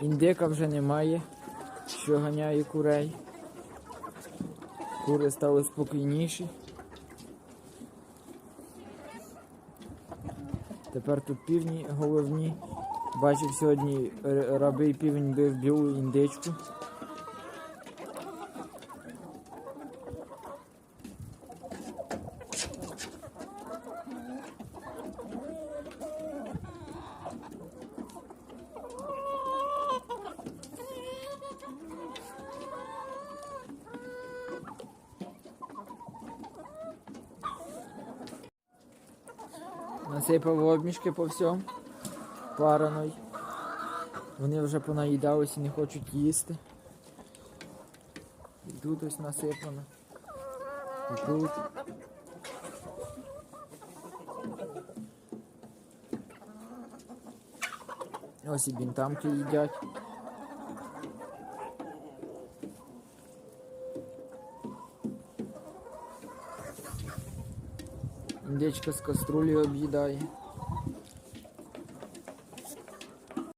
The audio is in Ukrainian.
Індика вже немає, що ганяє курей. Кури стали спокійніші. Тепер тут півні головні. Бачив сьогодні рабий півень бив білу індичку. Насипав обмішки по всьому. Параной. Вони вже понаїдалися не хочуть їсти. І тут ось насипано. І тут. Ось і бінтамки їдять. Індичка с каструлі объедай.